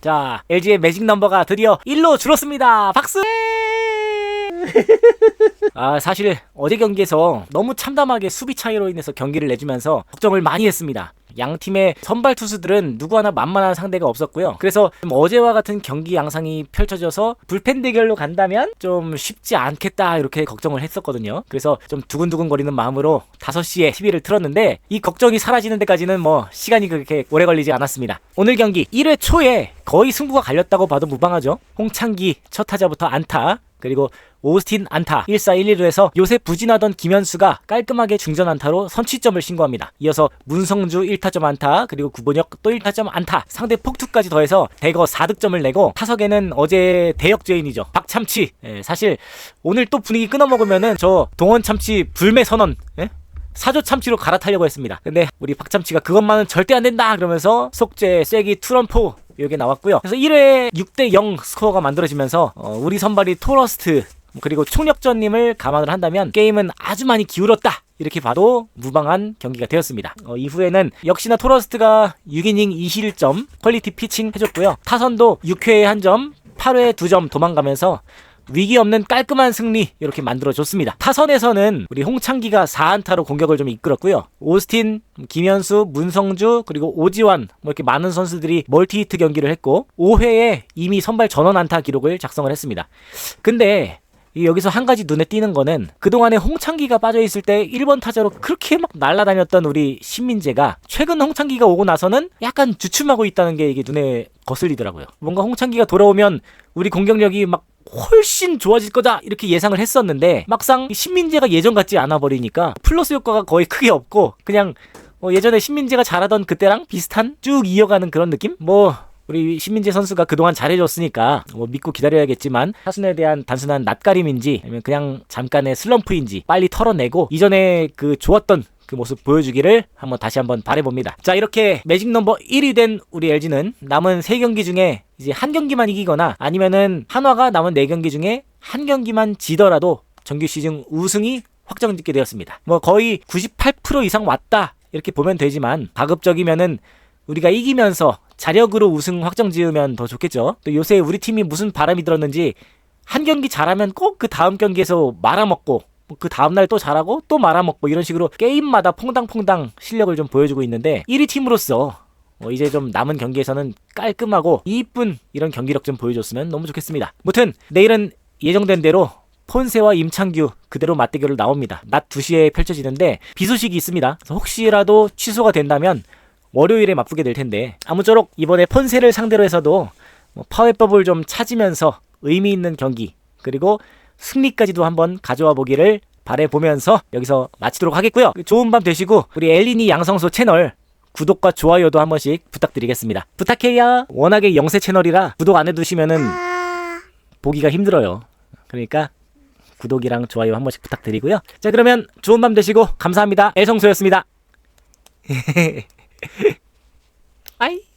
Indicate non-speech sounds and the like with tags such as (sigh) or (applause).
자, LG의 매직 넘버가 드디어 1로 줄었습니다. 박수! (laughs) 아, 사실 어제 경기에서 너무 참담하게 수비 차이로 인해서 경기를 내주면서 걱정을 많이 했습니다. 양 팀의 선발 투수들은 누구 하나 만만한 상대가 없었고요. 그래서 좀 어제와 같은 경기 양상이 펼쳐져서 불펜 대결로 간다면 좀 쉽지 않겠다 이렇게 걱정을 했었거든요. 그래서 좀 두근두근 거리는 마음으로 5시에 TV를 틀었는데 이 걱정이 사라지는 데까지는 뭐 시간이 그렇게 오래 걸리지 않았습니다. 오늘 경기 1회 초에 거의 승부가 갈렸다고 봐도 무방하죠. 홍창기 첫 타자부터 안타 그리고 오스틴 안타 1사 1, 2루에서 요새 부진하던 김현수가 깔끔하게 중전 안타로 선취점을 신고합니다. 이어서 문성주 1타점 안타 그리고 구본혁 또 1타점 안타 상대 폭투까지 더해서 대거 4득점을 내고 타석에는 어제 대역죄인이죠. 박참치 예, 사실 오늘 또 분위기 끊어먹으면은 저 동원 참치 불매 선언 예? 사조 참치로 갈아타려고 했습니다. 근데 우리 박참치가 그것만은 절대 안 된다 그러면서 속죄 쐐기 투런포 이게 나왔고요. 그래서 1회 6대 0 스코어가 만들어지면서 어, 우리 선발이 토러스트 그리고 총력전님을 감안을 한다면 게임은 아주 많이 기울었다. 이렇게 봐도 무방한 경기가 되었습니다. 어, 이후에는 역시나 토러스트가 6이닝 2실점 퀄리티 피칭 해줬고요. 타선도 6회에 1점, 8회에 2점 도망가면서 위기 없는 깔끔한 승리 이렇게 만들어줬습니다. 타선에서는 우리 홍창기가 4안타로 공격을 좀 이끌었고요. 오스틴, 김현수, 문성주 그리고 오지환 뭐 이렇게 많은 선수들이 멀티히트 경기를 했고 5회에 이미 선발 전원 안타 기록을 작성을 했습니다. 근데 이 여기서 한 가지 눈에 띄는 거는 그동안에 홍창기가 빠져있을 때 1번 타자로 그렇게 막 날아다녔던 우리 신민재가 최근 홍창기가 오고 나서는 약간 주춤하고 있다는 게 이게 눈에 거슬리더라고요. 뭔가 홍창기가 돌아오면 우리 공격력이 막 훨씬 좋아질 거다 이렇게 예상을 했었는데 막상 신민재가 예전 같지 않아 버리니까 플러스 효과가 거의 크게 없고 그냥 어, 예전에 신민재가 잘하던 그때랑 비슷한 쭉 이어가는 그런 느낌? 뭐 우리 신민재 선수가 그동안 잘해줬으니까 뭐 믿고 기다려야겠지만 타순에 대한 단순한 낯가림인지 아니면 그냥 잠깐의 슬럼프인지 빨리 털어내고 이전에 그 좋았던 그 모습 보여주기를 한번 다시 한번 바래봅니다. 자 이렇게 매직 넘버 1위 된 우리 LG는 남은 3경기 중에 이제 한 경기만 이기거나 아니면은 한화가 남은 4경기 중에 한 경기만 지더라도 정규 시즌 우승이 확정짓게 되었습니다. 뭐 거의 98% 이상 왔다 이렇게 보면 되지만 가급적이면은 우리가 이기면서 자력으로 우승 확정 지으면 더 좋겠죠. 또 요새 우리 팀이 무슨 바람이 들었는지 한 경기 잘하면 꼭 그 다음 경기에서 말아먹고 뭐 그 다음날 또 잘하고 또 말아먹고 이런 식으로 게임마다 퐁당퐁당 실력을 좀 보여주고 있는데 1위 팀으로서 어, 이제 좀 남은 경기에서는 깔끔하고 이쁜 이런 경기력 좀 보여줬으면 너무 좋겠습니다. 무튼 내일은 예정된 대로 폰세와 임창규 그대로 맞대결을 나옵니다. 낮 2시에 펼쳐지는데 비 소식이 있습니다. 혹시라도 취소가 된다면 월요일에 맞붙게 될 텐데 아무쪼록 이번에 폰세를 상대로 해서도 뭐 파워법을 좀 찾으면서 의미 있는 경기 그리고 승리까지도 한번 가져와 보기를 바래보면서 여기서 마치도록 하겠고요. 좋은 밤 되시고 우리 엘리니 양성소 채널 구독과 좋아요도 한 번씩 부탁드리겠습니다. 부탁해요. 워낙에 영세 채널이라 구독 안 해두시면은 보기가 힘들어요. 그러니까 구독이랑 좋아요 한 번씩 부탁드리고요. 자 그러면 좋은 밤 되시고 감사합니다. 애성소였습니다. (laughs) 아이.